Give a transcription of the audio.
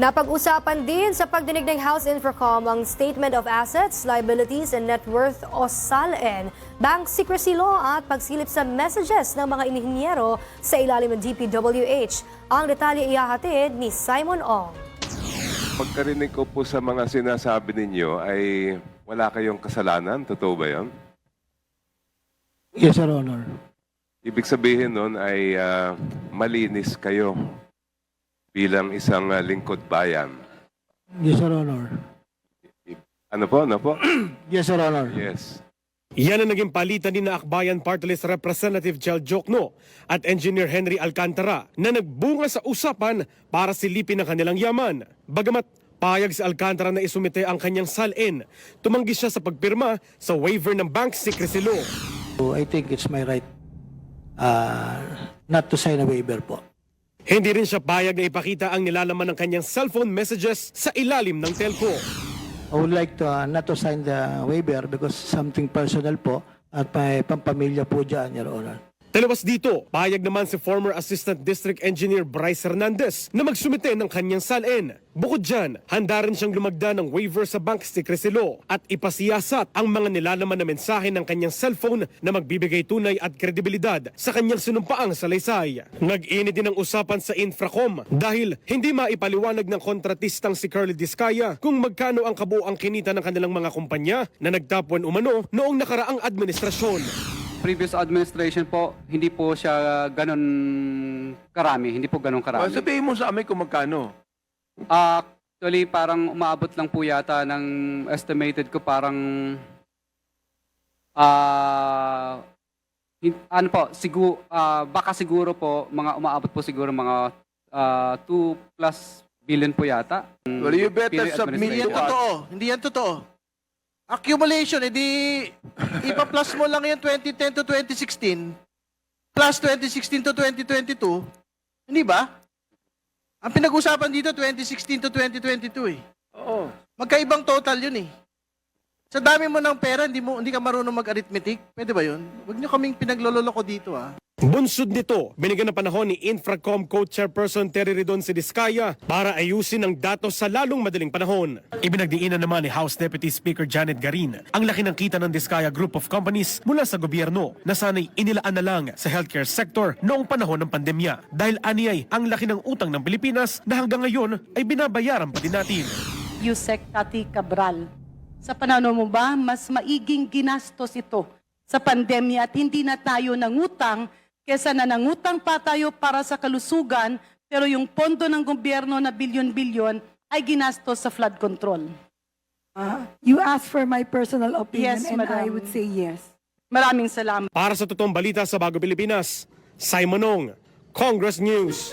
Napag-usapan din sa pagdinig ng House Infracom ang Statement of Assets, Liabilities and Net Worth o SALN, Bank Secrecy Law at pagsilip sa messages ng mga inhinyero sa ilalim ng DPWH. Ang detalye ihahatid ni Simon Ong. Pagkarinig ko po sa mga sinasabi ninyo ay wala kayong kasalanan. Totoo ba yan? Yes, Your Honor. Ibig sabihin nun ay ah, malinis kayo bilang isang ah, lingkod bayan. Yes, Your Honor. Ano po? Ano po? Yes, Your Honor. Yes. Yan ang naging palitan ni na Akbayan Party List Representative Chel Jokno at Engineer Henry Alcantara na nagbunga sa usapan para silipin ang kanilang yaman. Bagamat payag si Alcantara na isumite ang kanyang salin, tumanggi siya sa pagpirma sa waiver ng bank secrecy law. So, I think it's my right uh, not to sign a waiver po. Hindi rin siya payag na ipakita ang nilalaman ng kanyang cellphone messages sa ilalim ng telco. I would like to uh, not to sign the waiver because something personal po at may pampamilya po dyan, Your Honor. Taliwas dito, payag naman si former Assistant District Engineer Bryce Hernandez na magsumite ng kanyang salin. Bukod dyan, handa rin siyang lumagda ng waiver sa bank secrecy law at ipasiyasat ang mga nilalaman na mensahe ng kanyang cellphone na magbibigay tunay at kredibilidad sa kanyang sinumpaang salaysay. Nag-init din ang usapan sa Infracom dahil hindi maipaliwanag ng kontratistang si Curly Discaya kung magkano ang kabuang kinita ng kanilang mga kumpanya na nagtapuan umano noong nakaraang administrasyon. Previous administration po, hindi po siya ganun karami. Hindi po ganun karami. sabihin mo sa amin kung magkano. Ah, actually, parang umaabot lang po yata ng estimated ko parang ah hin- ano po, siguro, baka siguro po, mga umaabot po siguro mga 2 plus billion po yata. Well, you better Period submit administration. yan totoo. Hindi yan totoo. Accumulation, edi ipa-plus mo lang yan 2010 to 2016 plus 2016 to 2022. Hindi ba? Ang pinag-usapan dito 2016 to 2022 eh. Oo. Magkaibang total yun eh. Sa dami mo ng pera, hindi mo hindi ka marunong mag-arithmetic. Pwede ba yun? Huwag niyo kaming pinagloloko dito ah. Bunsod nito, binigyan ng panahon ni Infracom Co-Chairperson Terry Ridon si Diskaya para ayusin ang datos sa lalong madaling panahon. Ibinagdiinan naman ni House Deputy Speaker Janet Garin ang laki ng kita ng Diskaya Group of Companies mula sa gobyerno na sana'y inilaan na lang sa healthcare sector noong panahon ng pandemya dahil aniyay ang laki ng utang ng Pilipinas na hanggang ngayon ay binabayaran pa din natin. Yusek Tati Cabral. Sa pananaw mo ba, mas maiging ginastos ito sa pandemya at hindi na tayo nangutang kesa na nangutang pa tayo para sa kalusugan pero yung pondo ng gobyerno na bilyon-bilyon ay ginastos sa flood control. You asked for my personal opinion Yes, and I madam. would say yes. Maraming salamat. Para sa totoong balita sa Bago Pilipinas, Simon Ong, Congress News.